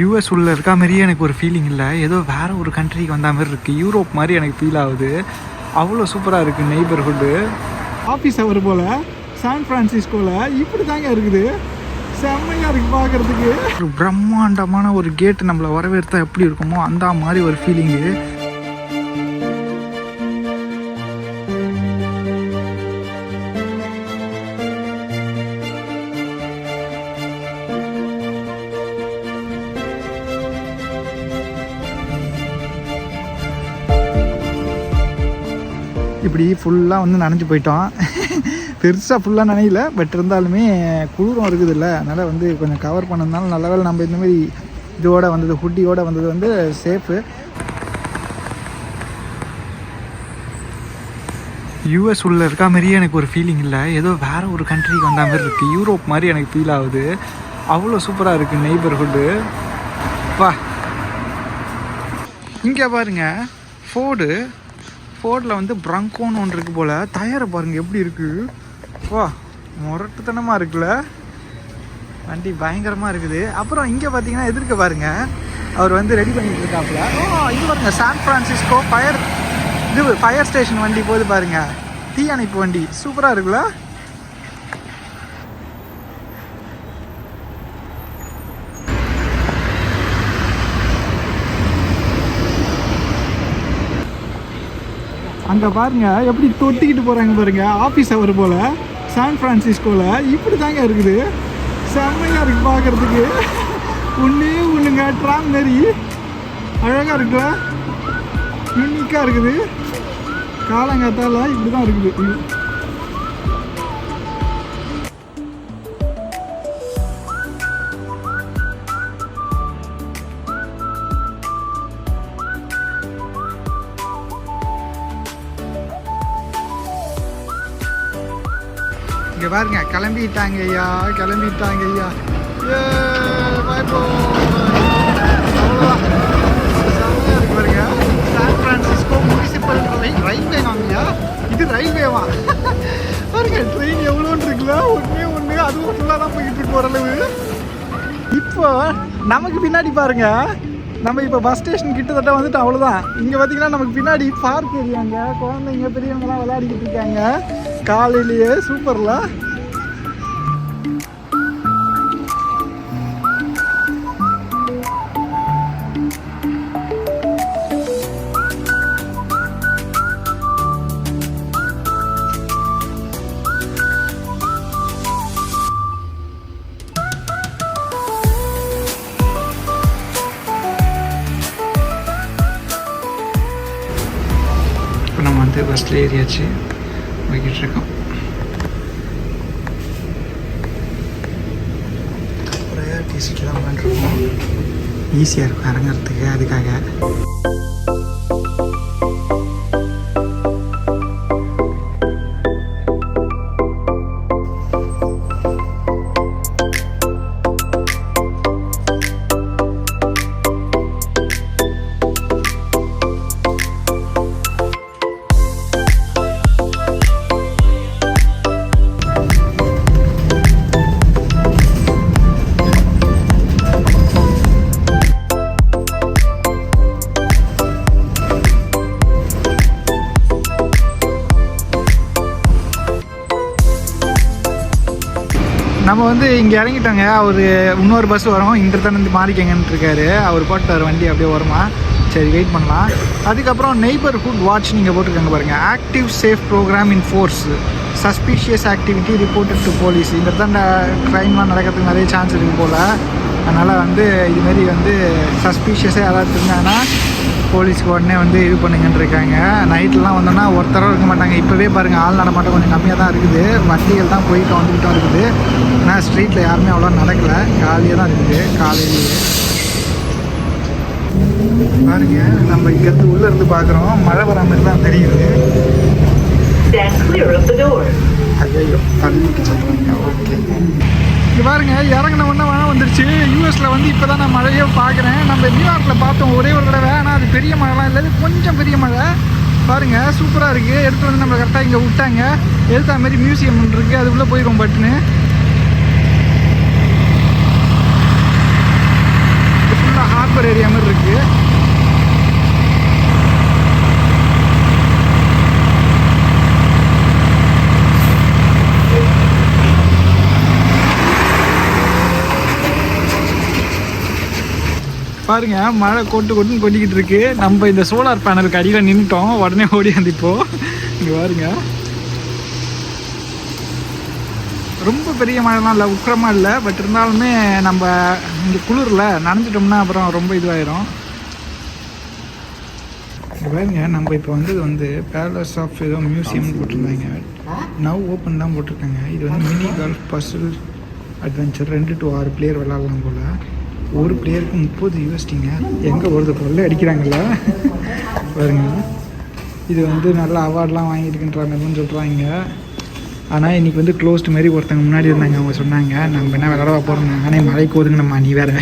US உள்ள இருக்க மாதிரியே எனக்கு ஒரு ஃபீலிங் இல்லை. ஏதோ வேற ஒரு கண்ட்ரிக்கு வந்த மாதிரி இருக்குது யூரோப் மாதிரி எனக்கு ஃபீல் ஆகுது. அவ்வளோ சூப்பராக இருக்குது நெய்பர்ஹுட்டு ஆஃபீஸ் அவர் போல் சான் ஃப்ரான்சிஸ்கோவில் இப்படி தாங்க இருக்குது. செம்மையாக இருக்குது பார்க்குறதுக்கு ஒரு பிரம்மாண்டமான ஒரு கேட்டு நம்மளை வரவேற்றா எப்படி இருக்குமோ அந்த மாதிரி ஒரு ஃபீலிங்கு இப்படி ஃபுல்லாக வந்து நனைஞ்சு போயிட்டோம். பெருசாக ஃபுல்லாக நனையல பட் இருந்தாலுமே குளிரும் இருக்குது இல்லை அதனால் வந்து கொஞ்சம் கவர் பண்ணதுனால நல்ல வேலை நம்ம இந்தமாரி இதோட வந்தது ஹுட்டியோட வந்தது வந்து சேஃபு யூஎஸ் உள்ளே இருக்க மாதிரியே எனக்கு ஒரு ஃபீலிங் இல்லை. ஏதோ வேற ஒரு கண்ட்ரிக்கு வந்த மாதிரி இருக்குது யூரோப் மாதிரி எனக்கு ஃபீல் ஆகுது. அவ்வளோ சூப்பராக இருக்குது நெய்பர்ஹுட்டு வா. இங்கே பாருங்க ஃபோர்டு ஃபோர்டில் வந்து ப்ரங்கோன்னு ஒன்று இருக்குது போல். டயரை பாருங்கள் எப்படி இருக்குது வா முரட்டுத்தனமாக இருக்குல்ல. வண்டி பயங்கரமாக இருக்குது. அப்புறம் இங்கே பார்த்தீங்கன்னா எதிர்க்க பாருங்கள் அவர் வந்து ரெடி பண்ணிட்டு இருக்காப்புல. ஓ இது பாருங்க சான் ஃப்ரான்சிஸ்கோ ஃபயர் இது ஃபயர் ஸ்டேஷன் வண்டி போது தீ தீயணைப்பு வண்டி. சூப்பராக இருக்குல்ல? அங்கே பாருங்க எப்படி தொட்டிக்கிட்டு போகிறாங்க பாருங்க. ஆஃபீஸ் அவர் போல் சான் ஃப்ரான்சிஸ்கோவில் இப்படி தாங்க இருக்குது. செம்மையாக இருக்குது பார்க்குறதுக்கு ஒன்றே ஒன்றுங்க ட்ராம் மாரி அழகாக இருக்குல்ல? யூனிக்காக இருக்குது. காலங்காத்தால இப்படி தான் இருக்குது. இங்க பாருங்க கிளம்பிட்டாங்க ஐயா கிளம்பிட்டாங்க ஐயா. ஏ, bye bye. அவ்வளவுதான். செமையா இருக்கு பாருங்க. சான் பிரான்சிஸ்கோ முனிசிபல் ரயில்வே வாங்கய்யா இது ரயில்வேவா பாருங்க ட்ரெயின் எவ்வளோன்னு இருக்குல்ல? ஒன்றே ஒன்று அதுவும் ஃபுல்லாக தான் போய்கிட்டு போகிற அளவு இப்போ நமக்கு பின்னாடி பாருங்க. நம்ம இப்போ பஸ் ஸ்டேஷன் கிட்டத்தட்ட வந்துட்டு அவ்வளோதான் இங்கே பார்த்தீங்கன்னா நமக்கு பின்னாடி பார்க் ஏரியாங்க குழந்தைங்க பெரியவங்கலாம் விளையாடிக்கிட்டு இருக்காங்க. காலையிலேயே சூப்பர்ல. இப்போ நம்ம வந்து பஸ்ஸில் ஏறியாச்சு. போய்கிட்டு இருக்கோம் ப்ரையாரிட்டி சீட்டில் தான் ஈஸியாக இருக்கும் இறங்குறதுக்கு அதுக்காக நம்ம வந்து இங்கே இறங்கிட்டோங்க. அவர் இன்னொரு பஸ் வரும். இங்கே தான் வந்து மாறிக்கங்கன்னு இருக்காரு. அவர் போட்டார் வண்டி அப்படியே வருமா சரி வெயிட் பண்ணலாம். அதுக்கப்புறம் நெய்பர்ஹுட் வாட்ச் நீங்கள் போட்டிருக்காங்க பாருங்கள் active safe program in force suspicious activity reported to police இந்த தான் க்ரைம்லாம் நடக்கிறதுக்கு நிறைய சான்ஸ் இருக்குது போல். அதனால் வந்து இதுமாரி வந்து சஸ்பீஷியஸாக யாராவது இருந்தாங்கன்னா போலீஸ்க்கு உடனே வந்து இது பண்ணுங்கன்னு இருக்காங்க. நைட்லாம் வந்தோன்னா ஒருத்தரும் இருக்க மாட்டாங்க. இப்போவே பாருங்கள் ஆள் நடமாட்டம் கொஞ்சம் கம்மியாக தான் இருக்குது. வண்டிகள் தான் போயிட்டு வந்துக்கிட்டும் இருக்குது. ஆனால் ஸ்ட்ரீட்டில் யாருமே அவ்வளோ நடக்கலை. காலியாக தான் இருக்குது. காலையிலேயே. பாருங்க நம்ம இங்கேருந்து உள்ளே இருந்து பார்க்குறோம் மழை வர மாதிரி தான் தெரியுது. ஐயோ தள்ளிக்கு சொல்கிறாங்க ஓகே. இங்கே பாருங்க இறங்கின உடனே மழை வந்துருச்சு. யூஎஸில் வந்து இப்போ தான் நான் மழையே பார்க்குறேன். நம்ம நியூயார்க்கில் பார்த்தோம் ஒரே ஒரு தடவை. ஆனால் அது பெரிய மழைலாம் இல்லை. கொஞ்சம் பெரிய மழை. பாருங்க சூப்பராக இருக்குது எடுத்து வந்து நம்ம கரெக்டாக இங்கே விட்டாங்க. எடுத்த மாதிரி மியூசியம் இருக்குது அதுக்குள்ளே போயிடும் பட்டுன்னு. பாருங்க மழை கொட்டு கொட்டுன்னு கொட்டிக்கிட்டு இருக்கு. நம்ம இந்த சோலார் பேனலுக்கு அடியில் நின்றுட்டோம் உடனே ஓடி வந்து இப்போ. இங்கே பாருங்க. ரொம்ப பெரிய மழைலாம் இல்லை உக்கிரமாக இல்லை. பட் இருந்தாலுமே நம்ம இங்கே குளிரில் நனைஞ்சிட்டோம்னா அப்புறம் ரொம்ப இதுவாயிரும். பாருங்க நம்ம இப்போ வந்தது வந்து பேலஸ் ஆஃப் ஏதோ மியூசியம் போட்டிருந்தாங்க. நவ் ஓப்பன் தான் போட்டிருக்காங்க. இது வந்து மினி கால்ஃப் பசில் அட்வென்ச்சர் ரெண்டு டு ஆறு பிளேயர் விளாட்லாம் போல். ஒரு பிளேயருக்கு முப்பது யூஎஸ்டிங்க எங்கே வருது பொருள் அடிக்கிறாங்கல்ல. பாருங்க. இது வந்து நல்ல அவார்ட்லாம் வாங்கியிருக்குன்ற மாதிரிலாம் சொல்கிறாங்க ஆனால் இன்றைக்கி வந்து க்ளோஸ்ட் மாரி ஒருத்தங்க முன்னாடி இருந்தாங்க. அவங்க சொன்னாங்க நம்ம என்ன விளாட போகிறோம் நானே மலைக்கு நம்ம நீ வேறு.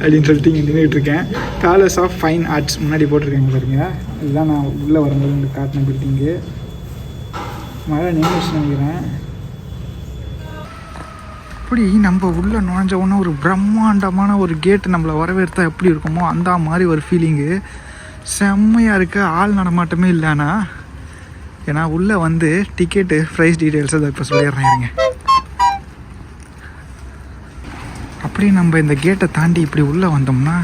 அப்படின்னு சொல்லிட்டு இங்கே நின்றுட்டு இருக்கேன். ஆஃப் ஃபைன் ஆர்ட்ஸ் முன்னாடி போட்டிருக்கேங்க பாருங்க. இதுதான் நான் உள்ளே வரும்போது உங்களுக்கு காட்டின பில்டிங்கு மழை நின்றுச்சு நினைக்கிறேன். எப்படி நம்ம உள்ளே நுழைஞ்ச உடனே ஒரு பிரம்மாண்டமான ஒரு கேட்டு நம்மளை வரவேற்றா எப்படி இருக்குமோ அந்த மாதிரி ஒரு ஃபீலிங்கு செம்மையாக இருக்க. ஆள் நடமாட்டமே இல்லைனா ஏன்னா உள்ளே வந்து டிக்கெட்டு ப்ரைஸ் டீட்டெயில்ஸ் அதை இப்போ சொல்லிடுறேன் இருங்க. அப்படியே நம்ம இந்த கேட்டை தாண்டி இப்படி உள்ளே வந்தோம்னா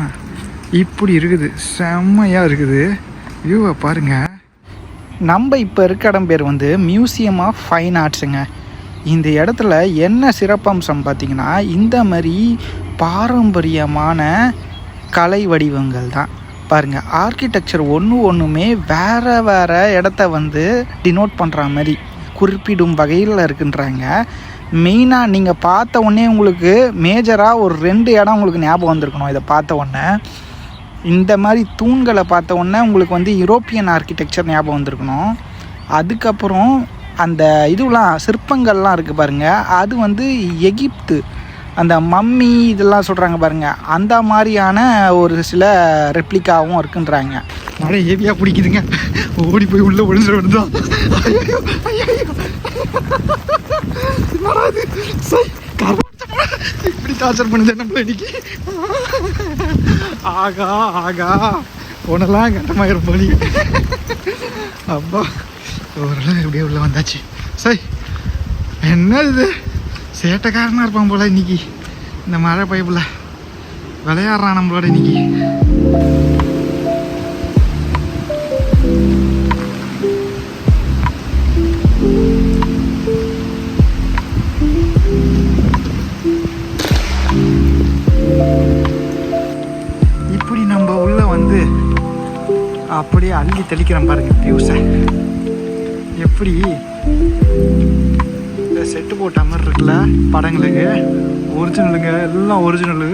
இப்படி இருக்குது. செம்மையாக இருக்குது. வியூவை பாருங்கள் நம்ம இப்போ இருக்க இடம் பேர் வந்து மியூசியம் ஆஃப் ஃபைன் ஆர்ட்ஸுங்க இந்த இடத்துல என்ன சிறப்பம்சம் பார்த்தீங்கன்னா இந்த மாதிரி பாரம்பரியமான கலை வடிவங்கள் தான். பாருங்கள் ஆர்கிடெக்சர் ஒன்று ஒன்றுமே வேறு வேறு இடத்த வந்து டினோட் பண்ணுற மாதிரி குறிப்பிடும் வகையில் இருக்குன்றாங்க. மெயினாக நீங்கள் பார்த்த உடனே உங்களுக்கு மேஜராக ஒரு ரெண்டு இடம் உங்களுக்கு ஞாபகம் வந்திருக்கணும் இதை பார்த்த உடனே. இந்த மாதிரி தூண்களை பார்த்த உடனே உங்களுக்கு வந்து யூரோப்பியன் ஆர்கிடெக்சர் ஞாபகம் வந்திருக்கணும். அதுக்கப்புறம் அந்த இதுலாம் சிற்பங்கள்லாம் இருக்குது பாருங்கள் அது வந்து எகிப்து. அந்த மம்மி இதெல்லாம் சொல்கிறாங்க பாருங்கள் அந்த மாதிரியான ஒரு சில ரெப்ளிகாவும் இருக்குன்றாங்க. மழை ஹெவியாக பிடிக்குதுங்க. ஓடி போய் உள்ளே ஒளிஞ்சிட வேண்டியதான் இப்படி டார்ச்சர் பண்ணுது நம்மள இன்னைக்கு? ஆகா ஆகா. உனெல்லாம் கண்டமாயிர போலி. அப்பா. ஓரளவு எப்படியே உள்ளே வந்தாச்சு. சை என்ன இது சேட்டைக்காரனாக இருப்பான் போல் இன்னைக்கு. இந்த மழை பைப்பில் விளையாடுறான் நம்மளோட இன்னைக்கு. இப்படி நம்ம உள்ளே வந்து அப்படியே அள்ளி தெளிக்கிறோம் பாருங்க வியூஸை எப்படி? இந்த செட்டு போட்ட மாதிரி இருக்குல்ல படங்களுக்கு? ஒரிஜினலுங்க எல்லாம் ஒரிஜினலு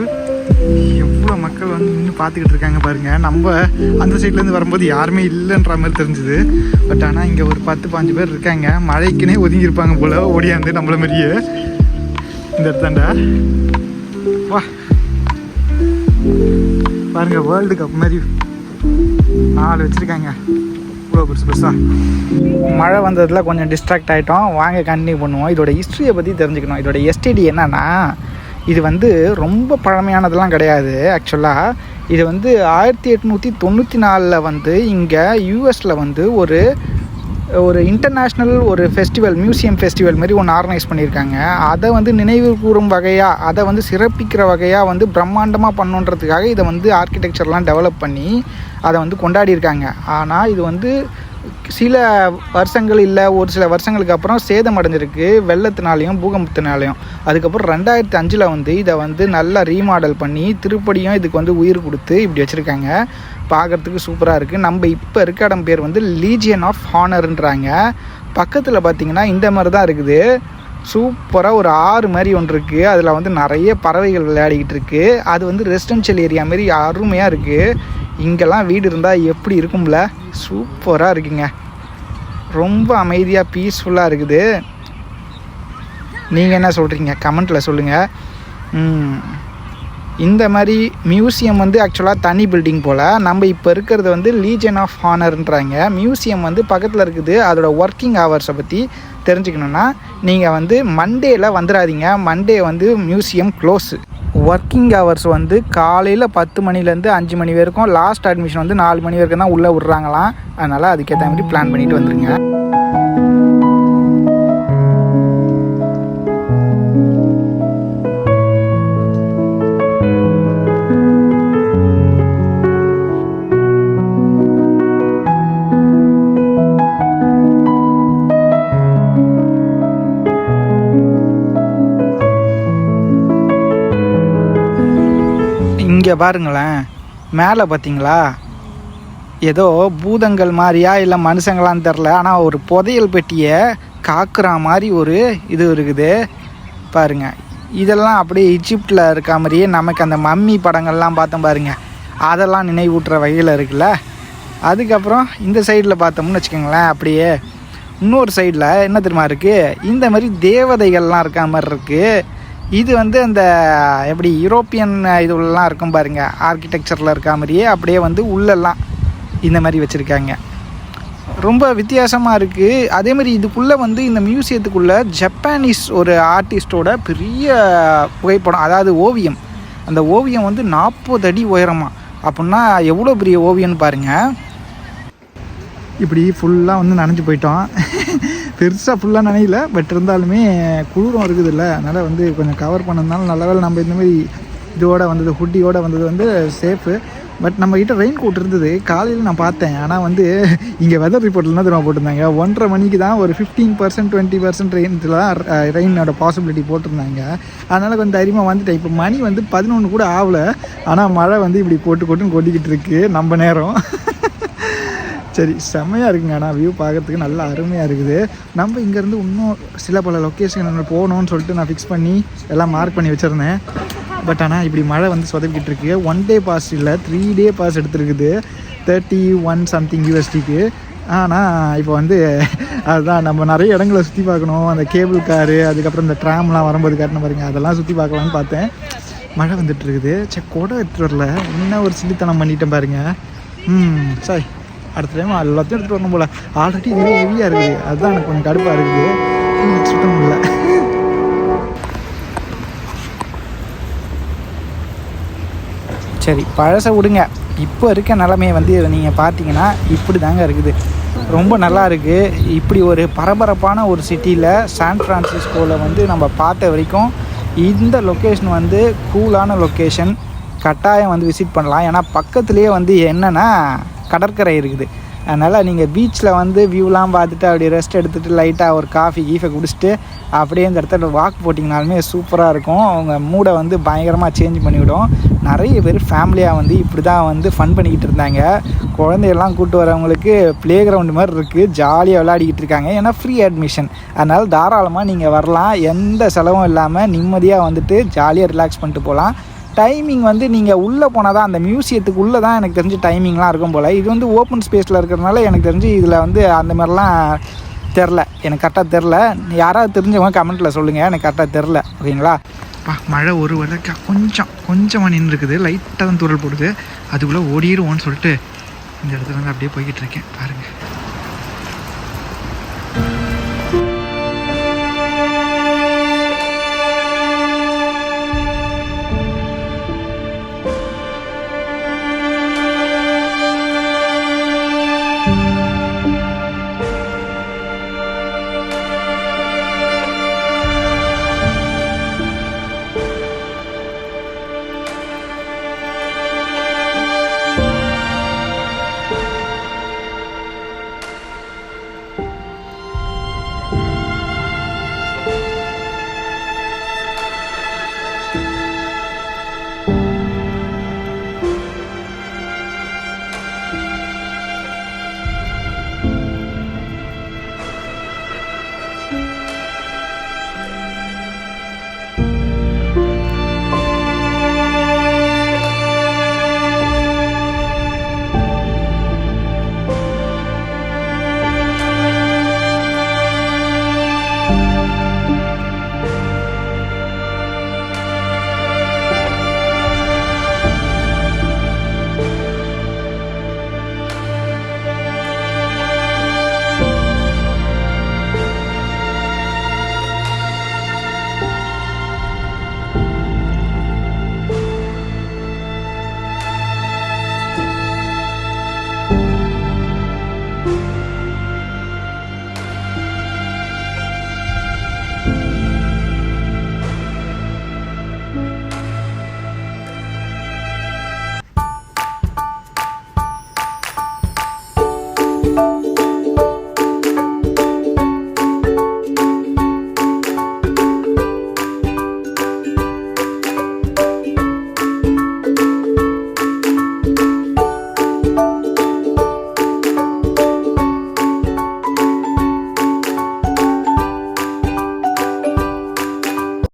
எவ்வளோ மக்கள் வந்து நின்று பார்த்துக்கிட்டு இருக்காங்க பாருங்கள் நம்ம அந்த சைட்லேருந்து வரும்போது யாருமே இல்லைன்ற மாதிரி தெரிஞ்சுது. பட் ஆனால் இங்கே ஒரு பத்து பாஞ்சு பேர் இருக்காங்க. மழைக்குனே ஒதுங்கியிருப்பாங்க போல் ஓடியாந்து நம்மள மாதிரியே. இந்த இடத்தாண்டா வா. பாருங்க வேர்ல்டு கப் மாதிரி நாலு வச்சுருக்காங்க. இவ்வளோ பெருசு பெருசா. மழை வந்ததில் கொஞ்சம் டிஸ்ட்ராக்ட் ஆகிட்டோம் வாங்க கண்டினியூ பண்ணுவோம். இதோட ஹிஸ்ட்ரியை பற்றி தெரிஞ்சுக்கணும். இதோட எஸ்டிடி என்னன்னா இது வந்து ரொம்ப பழமையானதெல்லாம் கிடையாது ஆக்சுவலாக இது வந்து ஆயிரத்தி எட்நூற்றி தொண்ணூற்றி நாலில் வந்து இங்கே யூஎஸில் வந்து ஒரு ஒரு இன்டர்நேஷ்னல் ஒரு ஃபெஸ்டிவல் மியூசியம் ஃபெஸ்டிவல் மாதிரி ஒன்று ஆர்கனைஸ் பண்ணியிருக்காங்க. அதை வந்து நினைவு கூறும் வகையாக அதை வந்து சிறப்பிக்கிற வகையாக வந்து பிரம்மாண்டமாக பண்ணுன்றதுக்காக இதை வந்து ஆர்கிடெக்சர்லாம் டெவலப் பண்ணி அதை வந்து கொண்டாடியிருக்காங்க. ஆனால் இது வந்து சில வருஷங்கள் இல்லை ஒரு சில வருஷங்களுக்கு அப்புறம் சேதம் அடைஞ்சிருக்கு. வெள்ளத்தினாலையும் பூகம்பத்தினாலையும். அதுக்கப்புறம் ரெண்டாயிரத்தி அஞ்சில் வந்து இதை வந்து நல்லா ரீமாடல் பண்ணி திருப்படியும் இதுக்கு வந்து உயிர் கொடுத்து இப்படி வச்சுருக்காங்க. பார்க்குறதுக்கு சூப்பராக இருக்குது நம்ம இப்போ இருக்க இடம் பேர் வந்து லீஜியன் ஆஃப் ஹானர்ன்றாங்க பக்கத்தில் பார்த்தீங்கன்னா இந்த மாதிரி தான் இருக்குது. சூப்பராக ஒரு ஆறு மாதிரி ஒன்று இருக்குது அதில் வந்து நிறைய பறவைகள் விளையாடிக்கிட்டு இருக்குது அது வந்து ரெசிடென்ஷியல் ஏரியா மாரி அருமையாக இருக்குது இங்கெல்லாம் வீடு இருந்தால் எப்படி இருக்கும்ல? சூப்பராக இருக்குங்க. ரொம்ப அமைதியாக பீஸ்ஃபுல்லாக இருக்குது. நீங்கள் என்ன சொல்கிறீங்க கமெண்ட்டில் சொல்லுங்கள் இந்த மாதிரி மியூசியம் வந்து ஆக்சுவலாக தனி பில்டிங் போல். நம்ம இப்போ இருக்கிறது வந்து லீஜன் ஆஃப் ஹானர்ன்றாங்க மியூசியம் வந்து பக்கத்தில் இருக்குது. அதோட ஒர்க்கிங் ஹவர்ஸை பற்றி தெரிஞ்சுக்கணுன்னா நீங்கள் வந்து மண்டேல வந்துடாதீங்க மண்டே வந்து மியூசியம் க்ளோஸு ஒர்க்கிங் ஹவர்ஸ் வந்து காலையில் பத்து மணிலேருந்து அஞ்சு மணி வரைக்கும். லாஸ்ட் அட்மிஷன் வந்து நாலு மணி வரைக்கும் தான் உள்ளே விட்றாங்களாம். அதனால் அதுக்கேற்ற மாதிரி பிளான் பண்ணிட்டு வந்துருங்க. இங்கே பாருங்களேன். மேலே பார்த்தீங்களா ஏதோ பூதங்கள் மாதிரியா? இல்லை மனுஷங்களான்னு தெரில ஆனால் ஒரு புதையல் பெட்டியை காக்குற மாதிரி ஒரு இது இருக்குது. பாருங்க. இதெல்லாம் அப்படியே இஜிப்டில் இருக்க மாதிரியே நமக்கு அந்த மம்மி படங்கள்லாம் பார்த்தோம் பாருங்க. அதெல்லாம் நினைவூட்டுற வகையில் இருக்குல்ல. அதுக்கப்புறம் இந்த சைடில் பார்த்தோம்னு வச்சுக்கோங்களேன் அப்படியே. இன்னொரு சைடில் என்ன தெரியுமா இருக்குது இந்த மாதிரி தேவதைகள்லாம் இருக்க மாதிரி இருக்குது இது வந்து அந்த எப்படி யூரோப்பியன் இதுலலாம் இருக்கும் பாருங்க. ஆர்கிடெக்சரில் இருக்க மாதிரியே அப்படியே வந்து உள்ளெல்லாம் இந்த மாதிரி வச்சுருக்காங்க. ரொம்ப வித்தியாசமாக இருக்குது அதே மாதிரி இதுக்குள்ளே வந்து இந்த மியூசியத்துக்குள்ளே ஜப்பானீஸ் ஒரு ஆர்டிஸ்டோட பெரிய புகைப்படம் அதாவது ஓவியம். அந்த ஓவியம் வந்து நாற்பது அடி உயரமாக அப்படின்னா எவ்வளோ பெரிய ஓவியம்னு பாருங்கள் இப்படி ஃபுல்லாக வந்து நனைஞ்சு போயிட்டோம். பெருசாக ஃபுல்லாக நினையில பட் இருந்தாலுமே குளிரும் இருக்குதுல்ல. அதனால் வந்து கொஞ்சம் கவர் பண்ணதுனால நல்ல வேளை நம்ம இந்தமாரி இதோட வந்தது ஹுட்டியோட வந்தது வந்து சேஃபு பட் நம்ம ரெயின் கோட் இருந்தது. காலையில் நான் பார்த்தேன். ஆனால் வந்து இங்கே வெதர் ரிப்போர்ட்டில் தான் திரும்ப போட்டிருந்தாங்க? ஒன்றரை மணிக்கு தான் ஒரு ஃபிஃப்டீன் பர்சன்ட் டுவெண்ட்டி பர்சன்ட் ரெயின்லாம் ரெயினோட பாசிபிலிட்டி போட்டிருந்தாங்க. அதனால் கொஞ்சம் தைரியமாக வந்துட்டேன். இப்போ மணி வந்து பதினொன்று கூட ஆகலை ஆனால் மழை வந்து இப்படி போட்டு கொட்டுன்னு கொட்டிக்கிட்டு இருக்கு. நம்ம நேரம். சரி செம்மையாக இருக்குங்க ஆனால் வியூ பார்க்கறதுக்கு நல்லா அருமையாக இருக்குது. நம்ம இங்கேருந்து இன்னும் சில பல லொக்கேஷன் போகணும்னு சொல்லிட்டு நான் ஃபிக்ஸ் பண்ணி எல்லாம் மார்க் பண்ணி வச்சுருந்தேன். பட் ஆனால் இப்படி மழை வந்து சொதப்பிக்கிட்டு இருக்கு. ஒன் டே பாஸ் இல்லை த்ரீ டே பாஸ் எடுத்துருக்குது. தேர்ட்டி ஒன் சம்திங் யூஎஸ்டிக்கு ஆனால் இப்போ வந்து அதுதான் நம்ம நிறைய இடங்களை சுற்றி பார்க்கணும். அந்த கேபிள் காரு அதுக்கப்புறம் இந்த ட்ராம்லாம் வரும்போது காட்டின பாருங்க அதெல்லாம் சுற்றி பார்க்கலான்னு பார்த்தேன். மழை வந்துட்டு இருக்குது. சே கொடை எடுத்துட்டு வரல. என்ன ஒரு சில்லித்தனம் பண்ணிட்டேன் பாருங்க. ம் சரி. அடுத்த டைம் எல்லாத்தையும் எடுத்துகிட்டு வரணும் போல். ஆல்ரெடி இது ஹெவியாக இருக்குது. அதுதான் எனக்கு கொஞ்சம் கடுப்பாக இருக்குது. சுத்த முடியல. சரி பழசை விடுங்க. இப்போ இருக்க நிலமையை வந்து நீங்கள் பார்த்தீங்கன்னா இப்படி தாங்க இருக்குது. ரொம்ப நல்லா இருக்குது இப்படி ஒரு பரபரப்பான ஒரு சிட்டியில் சான் ஃப்ரான்சிஸ்கோவில் வந்து நம்ம பார்த்த வரைக்கும் இந்த லொக்கேஷன் வந்து கூலான லொக்கேஷன் கட்டாயம் வந்து விசிட் பண்ணலாம். ஏன்னா பக்கத்துலேயே வந்து என்னென்னா கடற்கரை இருக்குது. அதனால் நீங்கள் பீச்சில் வந்து வியூலாம் பார்த்துட்டு அப்படியே ரெஸ்ட் எடுத்துகிட்டு லைட்டாக ஒரு காஃபி கீஃபை குடிச்சிட்டு அப்படியே இந்த இடத்துல வாக் போட்டிங்கனாலுமே சூப்பராக இருக்கும். அவங்க மூடை வந்து பயங்கரமாக சேஞ்ச் பண்ணிவிடும். நிறைய பேர் ஃபேமிலியாக வந்து இப்படி தான் வந்து ஃபன் பண்ணிக்கிட்டு இருந்தாங்க. குழந்தையெல்லாம் கூப்பிட்டு வரவங்களுக்கு ப்ளே கிரவுண்டு மாதிரி இருக்குது ஜாலியாக விளையாடிக்கிட்டு இருக்காங்க. ஏன்னா ஃப்ரீ அட்மிஷன் அதனால் தாராளமாக நீங்கள் வரலாம். எந்த செலவும் இல்லாமல் நிம்மதியாக வந்துட்டு ஜாலியாக ரிலாக்ஸ் பண்ணிட்டு போகலாம். டைமிங் வந்து நீங்கள் உள்ளே போனால் தான் அந்த மியூசியத்துக்கு உள்ளே தான் எனக்கு தெரிஞ்சு டைமிங்லாம் இருக்கும் போல். இது வந்து ஓப்பன் ஸ்பேஸில் இருக்கிறதுனால எனக்கு தெரிஞ்சு இதில் வந்து அந்த மாதிரிலாம் தெரில எனக்கு கரெக்டாக தெரில யாராவது தெரிஞ்சவங்க கமெண்ட்டில் சொல்லுங்கள் எனக்கு கரெக்டாக தெரில ஓகேங்களா? பா மழை ஒரு வரைக்கா கொஞ்சம் கொஞ்சமாக நின்று இருக்குது லைட்டாக தான் தூரல் போடுது. அதுக்குள்ளே ஓடிடுவோன்னு சொல்லிட்டு இந்த இடத்துல வந்து அப்படியே போய்கிட்டு இருக்கேன். பாருங்கள்